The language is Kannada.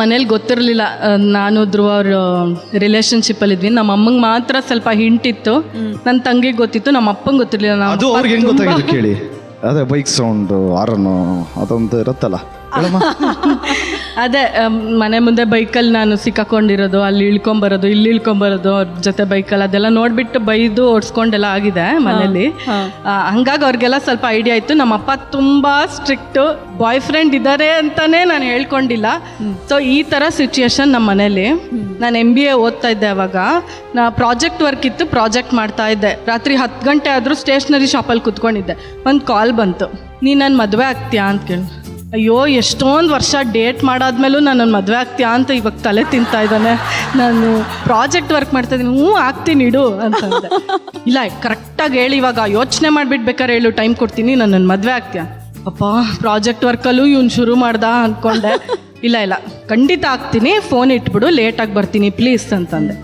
ಮನೇಲಿ ಗೊತ್ತಿರಲಿಲ್ಲ ನಾನು ಧ್ರುವ ಅವ್ರ ಇದ್ವಿ. ನಮ್ಮ ಅಮ್ಮಂಗೆ ಮಾತ್ರ ಸ್ವಲ್ಪ ಹಿಂಟ್ ಇತ್ತು. ನನ್ನ ತಂಗಿಗೆ ಗೊತ್ತಿತ್ತು ನಮ್ಮ ಅಪ್ಪಂಗೆ ಗೊತ್ತಿರಲಿಲ್ಲ. ನಮ್ಮ ಅದು ಬೈಕ್ ಸೌಂಡ್ ಆರನ್ನು ಅದೊಂದು ಇರುತ್ತಲ್ಲ? ಹೇಳಮ್ಮ. ಅದೇ ಅಮ್, ಮನೆ ಮುಂದೆ ಬೈಕಲ್ಲಿ ನಾನು ಸಿಕ್ಕಾಕೊಂಡಿರೋದು ಅಲ್ಲಿ ಇಳ್ಕೊಂಬರೋದು ಇಲ್ಲಿ ಇಳ್ಕೊಂಬರೋದು ಅವ್ರ ಜೊತೆ ಬೈಕಲ್ಲಿ ಅದೆಲ್ಲ ನೋಡ್ಬಿಟ್ಟು ಬೈದು ಓಡಿಸ್ಕೊಂಡೆಲ್ಲ ಆಗಿದೆ ಮನೇಲಿ ಆ, ಹಂಗಾಗಿ ಅವ್ರಿಗೆಲ್ಲ ಸ್ವಲ್ಪ ಐಡಿಯಾ ಇತ್ತು. ನಮ್ಮ ಅಪ್ಪ ತುಂಬಾ ಸ್ಟ್ರಿಕ್ಟು ಬಾಯ್ ಫ್ರೆಂಡ್ ಇದ್ದಾರೆ ಅಂತಾನೆ ನಾನು ಹೇಳ್ಕೊಂಡಿಲ್ಲ. ಸೊ ಈ ಥರ ಸಿಚುಯೇಷನ್ ನಮ್ಮ ಮನೇಲಿ ನಾನು ಎಂ ಬಿ ಎ ಓದ್ತಾ ಇದ್ದೆ ಅವಾಗ. ನಾ ಪ್ರಾಜೆಕ್ಟ್ ವರ್ಕ್ ಇತ್ತು ಪ್ರಾಜೆಕ್ಟ್ ಮಾಡ್ತಾ ಇದ್ದೆ. ರಾತ್ರಿ ಹತ್ತು ಗಂಟೆ ಆದರೂ ಸ್ಟೇಷ್ನರಿ ಶಾಪಲ್ಲಿ ಕುತ್ಕೊಂಡಿದ್ದೆ. ಒಂದು ಕಾಲ್ ಬಂತು. ನೀ ನನ್ನ ಮದುವೆ ಆಗ್ತೀಯಾ ಅಂತ ಕೇಳಿ. ಅಯ್ಯೋ ಎಷ್ಟೊಂದು ವರ್ಷ ಡೇಟ್ ಮಾಡಾದ್ಮೇಲೂ ನಾನು ನನ್ನ ಮದುವೆ ಆಗ್ತೀಯಾ ಅಂತ ಇವಾಗ ತಲೆ ತಿಂತಾ ಇದ್ದಾನೆ. ನಾನು ಪ್ರಾಜೆಕ್ಟ್ ವರ್ಕ್ ಮಾಡ್ತಾ ಇದ್ದೀನಿ. ಹ್ಞೂ ಆಗ್ತೀನಿ ಇಡು ಅಂತ ಇಲ್ಲ ಕರೆಕ್ಟಾಗಿ ಹೇಳಿ ಇವಾಗ ಯೋಚನೆ ಮಾಡಿಬಿಟ್ಟು ಬೇಕಾದ್ರೆ ಹೇಳು ಟೈಮ್ ಕೊಡ್ತೀನಿ ನಾನು ನನ್ನ ಮದುವೆ ಆಗ್ತೀಯಾ? ಅಪ್ಪ ಪ್ರಾಜೆಕ್ಟ್ ವರ್ಕಲ್ಲೂ ಇವ್ನು ಶುರು ಮಾಡ್ದ ಅಂದ್ಕೊಂಡೆ ಇಲ್ಲ ಇಲ್ಲ ಖಂಡಿತ ಆಗ್ತೀನಿ ಫೋನ್ ಇಟ್ಬಿಡು ಲೇಟಾಗಿ ಬರ್ತೀನಿ ಪ್ಲೀಸ್ ಅಂತಂದೆ.